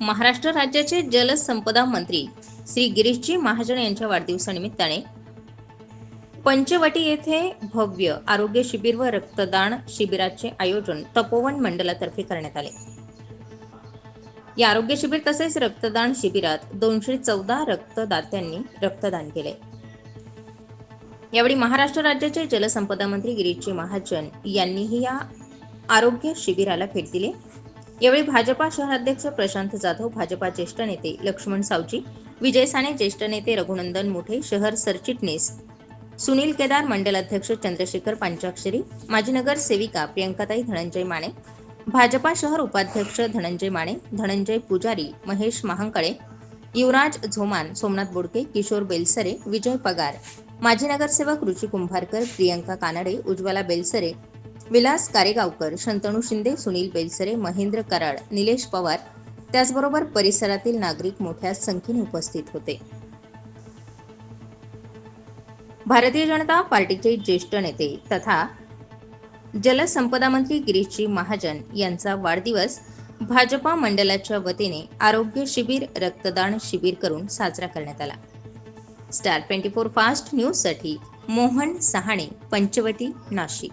महाराष्ट्र राज्याचे जलसंपदा मंत्री श्री गिरीशजी महाजन यांच्या वाढदिवसानिमित्ताने पंचवटी येथे भव्य आरोग्य शिबिर व रक्तदान शिबिराचे आयोजन तपोवन मंडळातर्फे करण्यात आले. या आरोग्य शिबिर तसेच रक्तदान शिबिरात दोनशे चौदा रक्तदात्यांनी रक्तदान केले. यावेळी महाराष्ट्र राज्याचे जलसंपदा मंत्री गिरीशजी महाजन यांनीही या आरोग्य शिबिराला भेट दिली. यावेळी भाजपा शहराध्यक्ष प्रशांत जाधव भाजपा ज्येष्ठ नेते लक्ष्मण सावजी विजय साने ज्येष्ठ नेते रघुनंदन मुठे शहर सरचिटणीस सुनील केदार मंडलाध्यक्ष चंद्रशेखर पांचाक्षरी माजी नगरसेविका प्रियंकाताई धनंजय माने भाजपा शहर उपाध्यक्ष धनंजय माने धनंजय पुजारी महेश महांकळे युवराज झोमान सोमनाथ बोडके किशोर बेलसरे विजय पगार माजी नगरसेवक रुची कुंभारकर प्रियंका कानडे उज्ज्वला बेलसरे विलास कारेगावकर शंतनू शिंदे सुनील बेलसरे महेंद्र कराड निलेश पवार त्याचबरोबर परिसरातील नागरिक मोठ्या संख्येने उपस्थित होते. भारतीय जनता पार्टीचे ज्येष्ठ नेते तथा जलसंपदा मंत्री गिरीशजी महाजन यांचा वाढदिवस भाजपा मंडळाच्या वतीने आरोग्य शिबिर रक्तदान शिबिर करून साजरा करण्यात आला. स्टार ट्वेंटी फोर फास्ट न्यूजसाठी मोहन सहाणे पंचवटी नाशिक.